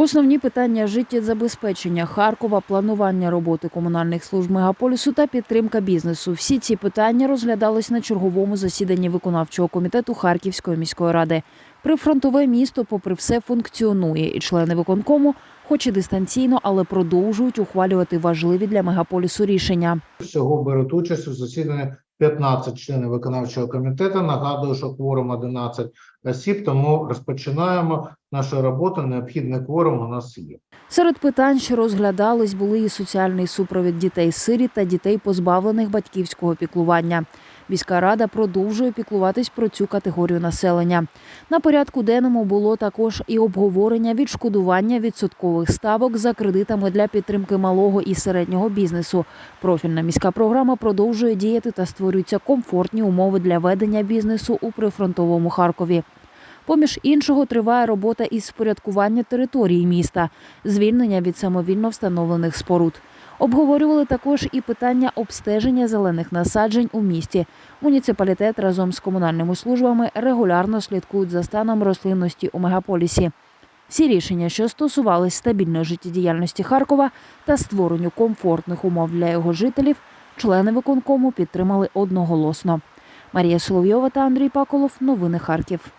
Основні питання життєзабезпечення Харкова, планування роботи комунальних служб мегаполісу та підтримка бізнесу. Всі ці питання розглядались на черговому засіданні виконавчого комітету Харківської міської ради. Прифронтове місто, попри все, функціонує, і члени виконкому, хоч і дистанційно, але продовжують ухвалювати важливі для мегаполісу рішення. Всього беруть участь у засіданні 15 членів виконавчого комітету. Нагадую, що кворум 11 осіб, тому розпочинаємо нашу роботу. Необхідний кворум у нас є. Серед питань, що розглядались, були і соціальний супровід дітей сиріт та дітей, позбавлених батьківського піклування. Міська рада продовжує піклуватись про цю категорію населення. На порядку денному було також і обговорення відшкодування відсоткових ставок за кредитами для підтримки малого і середнього бізнесу. Профільна міська програма продовжує діяти та створюються комфортні умови для ведення бізнесу у прифронтовому Харкові. Поміж іншого триває робота із впорядкування території міста, звільнення від самовільно встановлених споруд. Обговорювали також і питання обстеження зелених насаджень у місті. Муніципалітет разом з комунальними службами регулярно слідкують за станом рослинності у мегаполісі. Всі рішення, що стосувались стабільної життєдіяльності Харкова та створенню комфортних умов для його жителів, члени виконкому підтримали одноголосно. Марія Соловйова та Андрій Паколов. Новини Харків.